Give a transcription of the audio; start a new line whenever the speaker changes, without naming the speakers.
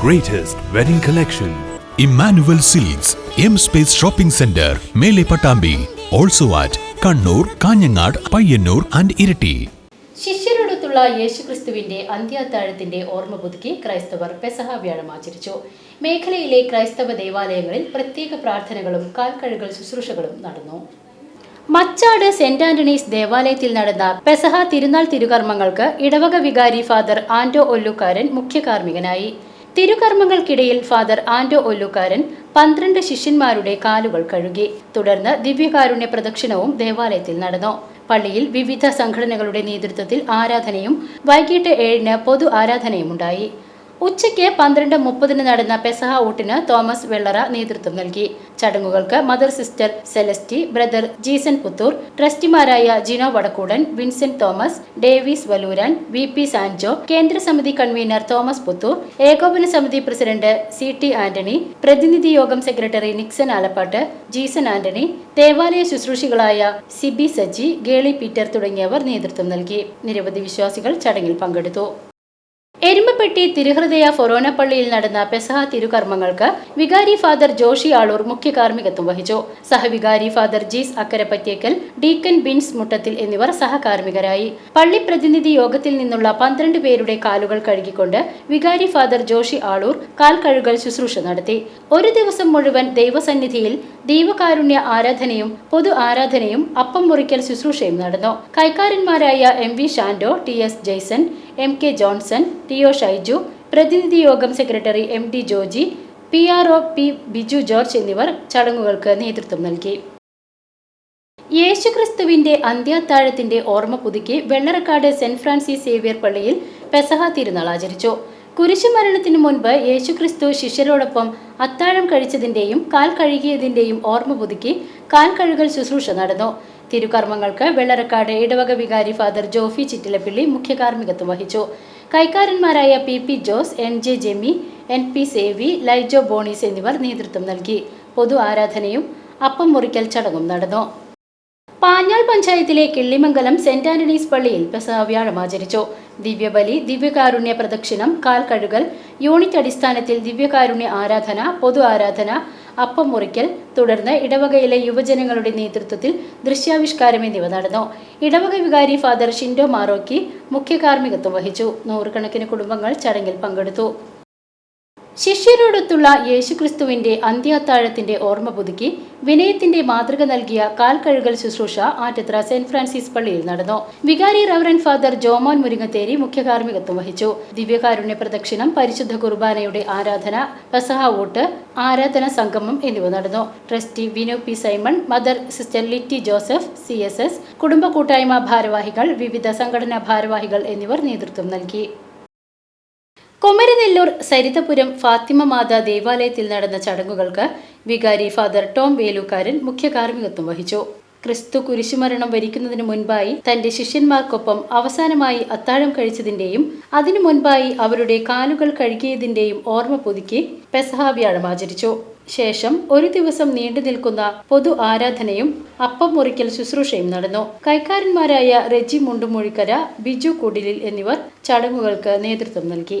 greatest wedding collection.
Emmanuel silks M space shopping centre മേലെ Pattambi also at Kannur Kanhangad Payyanur and Iritty
ശിഷ്യരോടൊത്തുള്ള യേശുക്രിസ്തുവിന്റെ അന്ത്യാത്താഴത്തിന്റെ ഓർമ്മ പുതുക്കി ക്രൈസ്തവർ പെസഹ വ്യാഴം ആചരിച്ചു. മേഖലയിലെ ക്രൈസ്തവ ദേവാലയങ്ങളിൽ പ്രത്യേക പ്രാർത്ഥനകളും കാൽക്കഴുകൾ ശുശ്രൂഷകളും നടന്നു. മച്ചാട് സെന്റ് ആന്റണീസ് ദേവാലയത്തിൽ നടന്ന പെസഹ തിരുനാൾ തിരുകർമ്മങ്ങൾക്ക് ഇടവക വികാരി ഫാദർ ആന്റോ ഒല്ലുകാരൻ മുഖ്യ കാർമ്മികനായി തിരുകർമ്മങ്ങൾക്കിടയിൽ ഫാദർ ആന്റോ ഒല്ലുകാരൻ പന്ത്രണ്ട് ശിഷ്യന്മാരുടെ കാലുകൾ കഴുകി. തുടർന്ന് ദിവ്യകാരുണ്യ പ്രദക്ഷിണവും ദേവാലയത്തിൽ നടന്നു. പള്ളിയിൽ വിവിധ സംഘടനകളുടെ നേതൃത്വത്തിൽ ആരാധനയും വൈകിട്ട് ഏഴിന് പൊതു ആരാധനയും ഉണ്ടായി ഉച്ചയ്ക്ക് പന്ത്രണ്ട് മുപ്പതിന് നടന്ന പെസഹ ഊട്ടിന് തോമസ് വെള്ളറ നേതൃത്വം നൽകി. ചടങ്ങുകൾക്ക് mother sister Celesty brother Jeesan Puthur ട്രസ്റ്റിമാരായ Jino Vadakkoodan Vincent Thomas Davis Valooran V P Sanjo കേന്ദ്ര സമിതി കൺവീനർ തോമസ് പുത്തൂർ ഏകോപന സമിതി പ്രസിഡന്റ് സി ടി ആന്റണി പ്രതിനിധി യോഗം secretary Nixon Alappatt Jeesan Antony ദേവാലയ ശുശ്രൂഷികളായ സിബി സജി ഗേളി പീറ്റർ തുടങ്ങിയവർ നേതൃത്വം നൽകി. നിരവധി വിശ്വാസികൾ ചടങ്ങിൽ പങ്കെടുത്തു. എരുമപ്പെട്ടി തിരുഹൃദയ ഫൊറോന പള്ളിയിൽ നടന്ന പെസഹ തിരുകർമ്മങ്ങൾക്ക് വികാരി ഫാദർ ജോഷി ആളൂർ മുഖ്യ കാർമ്മികത്വം വഹിച്ചു. സഹവികാരി ഫാദർ ജീസ് അക്കരപ്പറ്റേക്കൽ ഡീക്കൻ ബിൻസ് മുട്ടത്തിൽ എന്നിവർ സഹകാർമ്മികരായി. പള്ളി പ്രതിനിധി യോഗത്തിൽ നിന്നുള്ള പന്ത്രണ്ട് പേരുടെ കാലുകൾ കഴുകിക്കൊണ്ട് വികാരി ഫാദർ ജോഷി ആളൂർ കാൽ കഴുകൽ ശുശ്രൂഷ നടത്തി. ഒരു ദിവസം മുഴുവൻ ദൈവസന്നിധിയിൽ ദൈവകാരുണ്യ ആരാധനയും പൊതു ആരാധനയും അപ്പം മുറിക്കൽ ശുശ്രൂഷയും നടന്നു. കൈക്കാരന്മാരായ M V Shando T S Jaison M K Johnson T O Shaiju പ്രതിനിധി യോഗം secretary M T Joji P R O P Biju George എന്നിവർ ചടങ്ങുകൾക്ക് നേതൃത്വം നൽകി. യേശുക്രിസ്തുവിന്റെ അന്ത്യാത്താഴത്തിന്റെ ഓർമ്മ പുതുക്കി വെള്ളറക്കാട് സെന്റ് ഫ്രാൻസിസ് സേവിയർ പള്ളിയിൽ പെസഹ തിരുനാൾ ആചരിച്ചു. കുരിശുമരണത്തിനു മുൻപ് യേശുക്രിസ്തു ശിഷ്യരോടൊപ്പം അത്താഴം കഴിച്ചതിന്റെയും കാൽ കഴുകിയതിന്റെയും ഓർമ്മ പുതുക്കി കാൽ കഴുകൽ ശുശ്രൂഷ നടന്നു. തിരുകർമ്മങ്ങൾക്ക് വെള്ളറക്കാട് ഇടവക വികാരി ഫാദർ ജോഫി ചിറ്റിലപ്പിള്ളി മുഖ്യ കാർമ്മികത്വം വഹിച്ചു. കൈക്കാരന്മാരായ P P Jose N J Jemi N P Sevi Laijo Bonies എന്നിവർ നേതൃത്വം നൽകി. പൊതു ആരാധനയും അപ്പം മുറിക്കൽ ചടങ്ങും നടന്നു. പാഞ്ഞാൽ പഞ്ചായത്തിലെ കിള്ളിമംഗലം സെന്റ് ആന്റണീസ് പള്ളിയിൽ പെസഹ ആചരിച്ചു. ദിവ്യബലി ദിവ്യകാരുണ്യ പ്രദക്ഷിണം കാൽ കഴുകൽ യൂണിറ്റ് അടിസ്ഥാനത്തിൽ ദിവ്യകാരുണ്യ ആരാധന പൊതു ആരാധന അപ്പം മുറിക്കൽ തുടർന്ന് ഇടവകയിലെ യുവജനങ്ങളുടെ നേതൃത്വത്തിൽ ദൃശ്യാവിഷ്കാരം എന്നിവ നടന്നു. ഇടവക വികാരി ഫാദർ ഷിൻഡോ മാറോക്കി മുഖ്യ കാർമ്മികത്വം വഹിച്ചു. നൂറുകണക്കിന് കുടുംബങ്ങൾ ചടങ്ങിൽ പങ്കെടുത്തു. ശിഷ്യരോടൊത്തുള്ള യേശുക്രിസ്തുവിന്റെ അന്ത്യാത്താഴത്തിന്റെ ഓർമ്മ പുതുക്കി വിനയത്തിന്റെ മാതൃക നൽകിയ കാൽ കഴുകൽ ശുശ്രൂഷ ആറ്റത്ര സെന്റ് ഫ്രാൻസിസ് പള്ളിയിൽ നടന്നു. വികാരി റവറൻ ഫാദർ ജോമോൻ മുരിങ്ങത്തേരി മുഖ്യകാർമ്മികത്വം വഹിച്ചു. ദിവ്യകാരുണ്യ പ്രദക്ഷിണം പരിശുദ്ധ കുർബാനയുടെ ആരാധന പസഹ വോട്ട് ആരാധന സംഗമം എന്നിവ നടന്നു. Trustee Vinu P Simon mother sister Litty Joseph C S S കുടുംബ കൂട്ടായ്മ ഭാരവാഹികൾ വിവിധ സംഘടനാ ഭാരവാഹികൾ എന്നിവർ നേതൃത്വം നൽകി. കൊമരനെല്ലൂർ സരിതപുരം ഫാത്തിമ മാതാ ദേവാലയത്തിൽ നടന്ന ചടങ്ങുകൾക്ക് വികാരി ഫാദർ ടോം വേലുക്കാരൻ മുഖ്യ കാർമ്മികത്വം വഹിച്ചു. ക്രിസ്തു കുരിശുമരണം വരിക്കുന്നതിന് മുൻപായി തന്റെ ശിഷ്യന്മാർക്കൊപ്പം അവസാനമായി അത്താഴം കഴിച്ചതിന്റെയും അതിനു മുൻപായി അവരുടെ കാലുകൾ കഴുകിയതിന്റെയും ഓർമ്മ പുതുക്കി പെസഹാവ്യാഴം ആചരിച്ചു. ശേഷം ഒരു ദിവസം നീണ്ടു നിൽക്കുന്ന പൊതു ആരാധനയും അപ്പം മുറിക്കൽ ശുശ്രൂഷയും നടന്നു. കൈക്കാരന്മാരായ റെജി മുണ്ടുമൊഴിക്കര ബിജു കുടിലിൽ എന്നിവർ ചടങ്ങുകൾക്ക് നേതൃത്വം നൽകി.